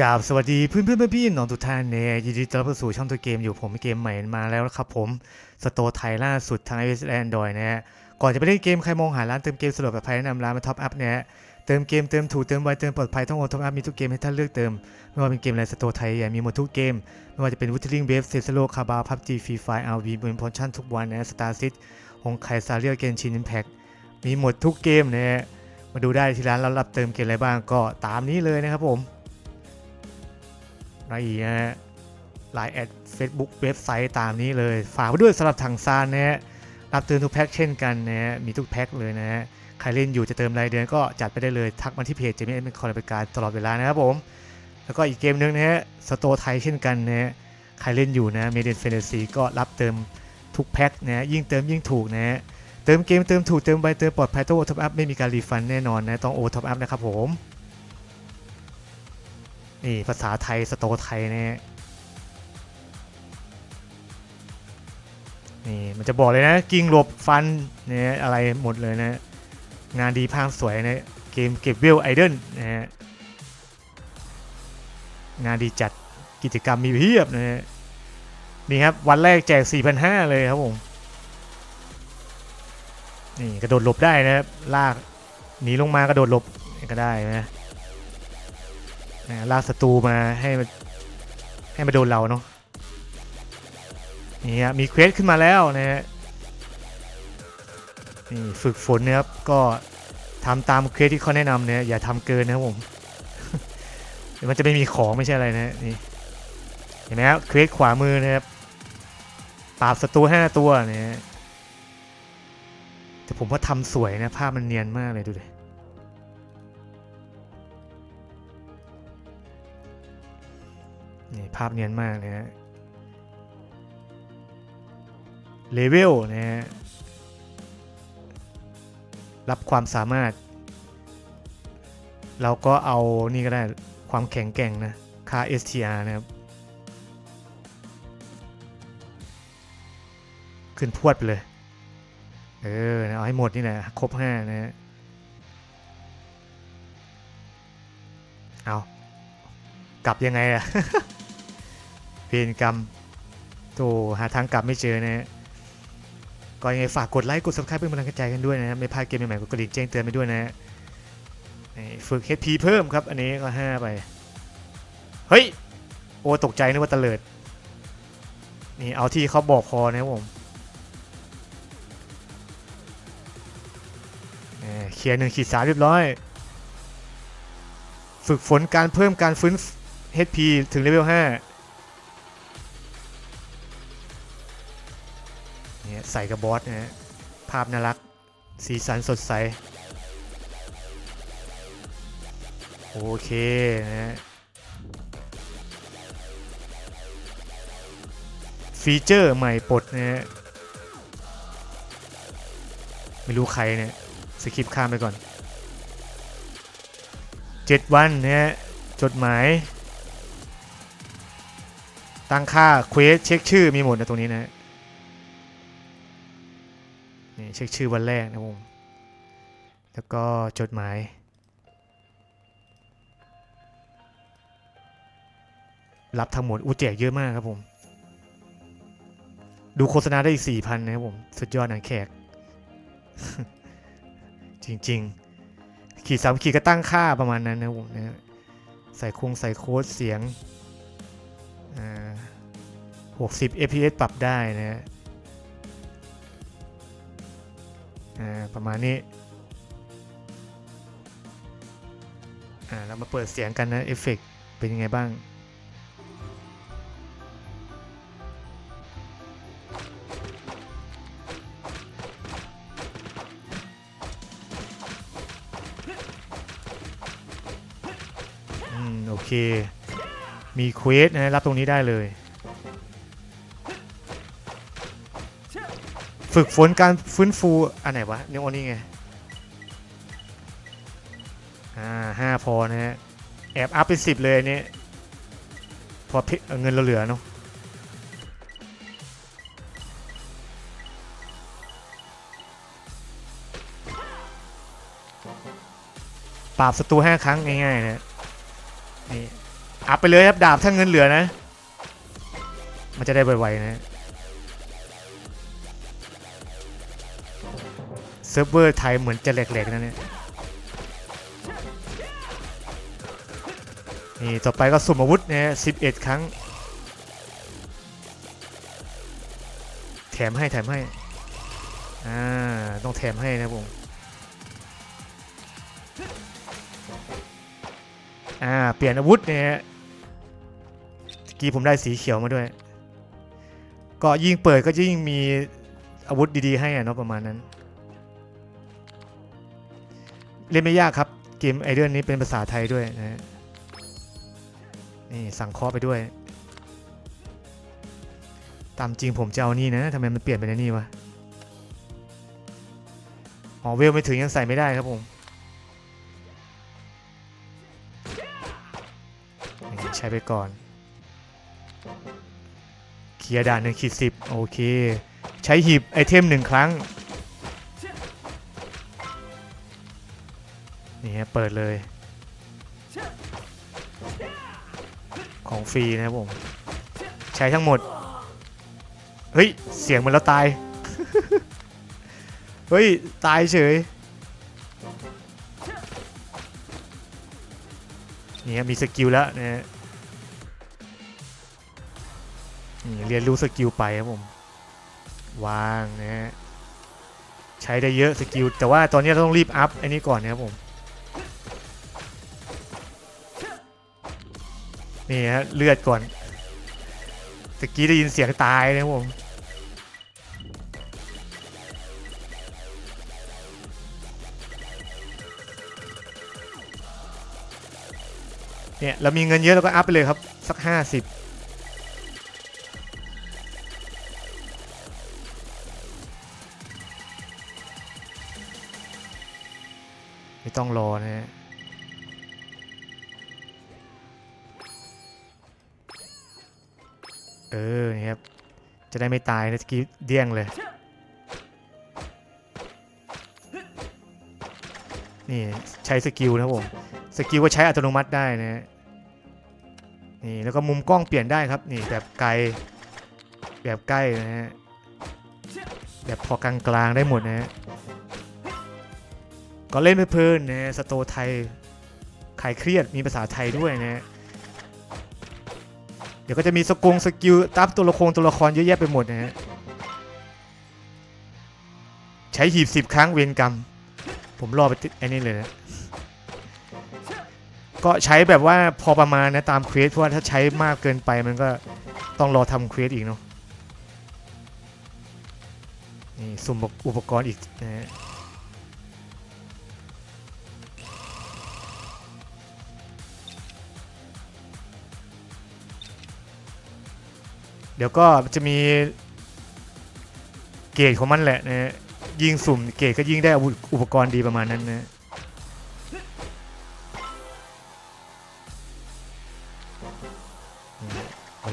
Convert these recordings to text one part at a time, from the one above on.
กราบสวัสดีเพื่อนเพื่อนพี่น้องทุกท่านเนี่ยยินดีต้อนรับเข้าสู่ช่องตัวเกมอยู่ผมมีเกมใหม่มาแล้วครับผมสโตไทยล่าสุดทาง iOS และ Android นะฮะก่อนจะไปเล่นเกมใครมองหาร้านเติมเกมสะดวกแบบภัยแนะนำร้านมาท็อปอัพเนี่ยเติมเกมเติมถูกเติมไวเติมปลอดภัยต้องโอท็อปอัพมีทุกเกมให้ท่านเลือกเติมไม่ว่าเป็นเกมอะไรสโตไทยมีหมดทุกเกมไม่ว่าจะเป็นวูทิลิงเวฟเซซโลคาบาพับจีฟรีไฟอาร์วีบนพอชั่นทุกวันนะสตาร์ซิตฮงไคซาเรียเกนชินอิมแพคมีหมดทุกเกมนะฮะมาดูได้ที่ร้านเรารับเติมเกมอะไรบ้างก็ตามนี้เลยนะครับผม นะฮะไลน์แอดเฟซบุ๊กเว็บไซต์ตามนี้เลย ฝากไว้ด้วยสำหรับถังซานนะฮะรับเติมทุกแพ็คเช่นกันนะฮะมีทุกแพ็คเลยนะฮะใครเล่นอยู่จะเติมรายเดือนก็จัดไปได้เลย ทักมาที่เพจจะมีเอ็นคอยบริการตลอดเวลานะครับผม แล้วก็อีกเกมหนึงนะฮะสโตไทยเช่นกันนะฮะใครเล่นอยู่นะเมเดนเฟนซีก็รับเติมทุกแพ็คนะฮะยิ่งเติมยิ่งถูกนะฮะเติมเกมเติมถูกเติมไวเติมปลอดภัยต้องโอท็อปอัพไม่มีการรีฟันแน่นอนนะต้องโอท็อปอัพนะครับผม นี่ภาษาไทยสโตไทยนะฮะนี่มันจะบอกเลยนะ กิ้งหลบฟันเนี่ยอะไรหมดเลยนะ งานดีภาพสวยนะเกมเก็บเวลไอเดนนะฮะงานดีจัดกิจกรรมมีเพียบนะฮะนี่ครับ วันแรกแจก 4,500 เลยครับผม นี่กระโดดหลบได้นะครับ ลากหนีลงมากระโดดหลบก็ได้นะ ลากศัตรูมาให้มันให้มาโดนเราเนาะนี่ฮะมีเควสขึ้นมาแล้วนะฮะนี่ฝึกฝนนะครับก็ทำตามเควสที่เขาแนะนำเนี่ยอย่าทำเกินนะครับผมเดี๋ยวมันจะไม่มีของไม่ใช่อะไรนะนี่เห็นไหมครับเควสขวามือนะครับปราบศัตรูห้าตัวเนี่ยแต่ผมว่าทำสวยนะภาพมันเนียนมากเลยดูดิ นี่ภาพเนียนมากเลยฮะเลเวลนะฮะรับความสามารถ เราก็เอานี่ก็ได้ความแข็งแกร่งนะค่า STR นะครับ ขึ้นพวดไปเลย เออเอาให้หมดนี่แหละครบ 5 นะฮะเอากลับยังไงอะ เวรกรรมโตหาทางกลับไม่เจอนะฮะก็ยังไงฝากกดไลค์กด subscribe เป็นกำลังใจกันด้วยนะครับไม่พลาดเกมใหม่ๆกดกระดิ่งแจ้งเตือนไปด้วยนะฮะฝึก HP เพิ่มครับ อันนี้ก็ 5 ไป เฮ้ย โอ้ตกใจนึกว่าตะเลิด นี่เอาที่เขาบอกพอนะผมนี่เคลียร์หนึ่งขีดสามเรียบร้อย ฝึกฝนการเพิ่มการฟื้น HP ถึงเลเวล5 ส่กับบอสนะฮะภาพน่ารัก สีสันสดใส โอเคนะฮะฟีเจอร์ใหม่ปลดนะฮะไม่รู้ใครเนี่ยสคริปข้ามไปก่อน 7 วันนะฮะจดหมาย ตั้งค่าเควสเช็คชื่อมีหมดนะตรงนี้นะนี่ เช็คชื่อวันแรกนะผมแล้วก็จดหมาย รับทั้งหมดอู้แจกเยอะมากครับผม ดูโฆษณาได้อีก4,000นะครับผม สุดยอดนังแขก จริง ๆ ขีดสามขีดก็ตั้งค่าประมาณนั้นนะผมนะใส่คงใส่โค้ดเสียงอ่า60 fps ปรับได้นะ อ่าประมาณนี้อ่าเรามาเปิดเสียงกันนะเอฟเฟกเป็นยังไงบ้างอืมโอเค มีเควสนะรับตรงนี้ได้เลย ฝึกฝนการฟื้นฟูอันไหนวะนี่โอนี่ไงอ่าห้าพอนะฮะแอบอัพเป็นสิบเลยอันนี้พอเงินเราเหลือเนาะปราบศัตรูห้าครั้งง่ายๆนะนี่อัพไปเลยครับดาบถ้าเงินเหลือนะ มันจะได้ไวๆนะ ซิร์ฟเวอร์ไทยเหมือนจะแหลกๆนะเนี่ยนี่ต่อไปก็สุ่มอาวุธนะฮะ11ครั้ง แถมให้แถมให้ อ่า ต้องแถมให้นะผมอ่า เปลี่ยนอาวุธเนี่ยกี้ผมได้สีเขียวมาด้วย ก็ยิ่งเปิดก็ยิ่งมีอาวุธดีๆให้อะเนาะประมาณนั้น เล่นไม่ยากครับ เกมไอเดนนี้เป็นภาษาไทยด้วยนะฮะนี่สั่งคอไปด้วย ตามจริงผมจะเอานี่นะทำไมมันเปลี่ยนเป็นนี่วะอ๋อเวลไม่ถึงยังใส่ไม่ได้ครับผมใช้ไปก่อนเคลียร์ด่านหนึ่งขีดสิบโอเค ใช้หีบไอเทมหนึ่งครั้ง นี่ฮะเปิดเลย ของฟรีนะครับผม ใช้ทั้งหมด เฮ้ย เสียงมันแล้วตาย เฮ้ย ตายเฉยนี่ฮะมีสกิลแล้วนะฮะนี่เรียนรู้สกิลไปครับผม วางนะฮะใช้ได้เยอะสกิลแต่ว่าตอนนี้เราต้องรีบอัพอันนี้ก่อนนะครับผม นี่ฮะเลือดก่อนตะกี้ได้ยินเสียงตายนะผมเนี่ยเรามีเงินเยอะเราก็อัพไปเลยครับ สักห้าสิบไม่ต้องรอนะ เออนี่ครับ จะได้ไม่ตายนะตะกี้เดี้ยงเลย นี่ใช้สกิลนะครับผม สกิลก็ใช้อัตโนมัติได้นะนี่แล้วก็มุมกล้องเปลี่ยนได้ครับ นี่แบบไกล แบบใกล้นะฮะ แบบพอกลางๆได้หมดนะฮะ ก็เล่นเพลินๆนะสโตไทยคลายเครียดมีภาษาไทยด้วยนะฮะ เดี๋ยวก็จะมีสกงสกิลตับตัวละครตัวละครเยอะแยะไปหมดนะฮะใช้หีบสิบครั้งเวรกรรม ผมรอไปติดไอ้นี่เลยนะก็ใช้แบบว่าพอประมาณนะตามเควสเพราะว่าถ้าใช้มากเกินไปมันก็ต้องรอทำเควสอีกเนาะนี่สุ่มอุปกรณ์อีกนะฮะ เดี๋ยวก็จะมีเกรดของมันแหละนะยิงสุ่มเกรดก็ยิงได้อุปกรณ์ดีประมาณนั้นนะ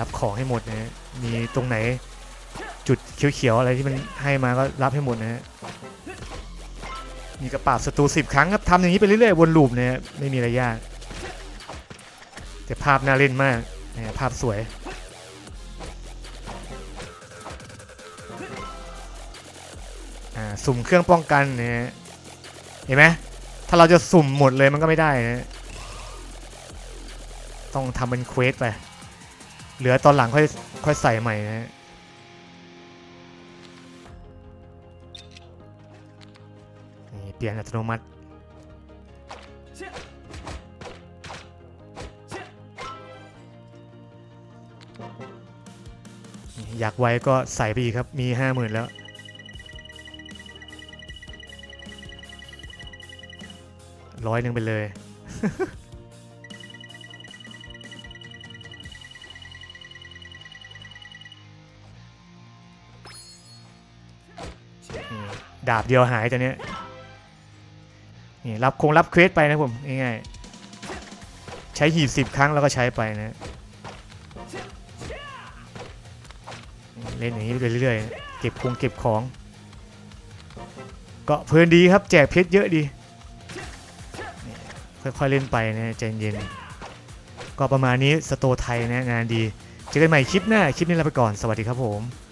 รับของให้หมดนะฮะมีตรงไหนจุดเขียวๆอะไรที่มันให้มาก็รับให้หมดนะฮะมีกระปาบศัตรูสิบครั้งครับทำอย่างนี้ไปเรื่อยๆวนลูปเนะฮะไม่มีอะไรยาก แต่ภาพน่าเล่นมากนะฮะภาพสวย สุ่มเครื่องป้องกันนะฮะเห็นไหมถ้าเราจะสุ่มหมดเลยมันก็ไม่ได้นะต้องทำเป็นเควสไป เหลือตอนหลังค่อยค่อยใส่ใหม่นะฮะเปลี่ยนอัตโนมัติอยากไวก็ใส่ไปอีกครับ มีห้าหมื่นแล้ว ร้อยหนึ่งไปเลย ดาบเดียวหายตัวเนี้ยนี่รับคงรับเควสไปนะผมง่ายๆใช้หีบสิบครั้งแล้วก็ใช้ไปนะ เล่นอย่างนี้ไปเรื่อยๆ เก็บคงเก็บของก็เพลินดีครับ แจกเพชรเยอะดี ค่อยๆเล่นไปนะใจเย็น ก็ประมาณนี้สโตไทยนะงานดี เจอกันใหม่คลิปหน้า คลิปนี้ลาไปก่อน สวัสดีครับผม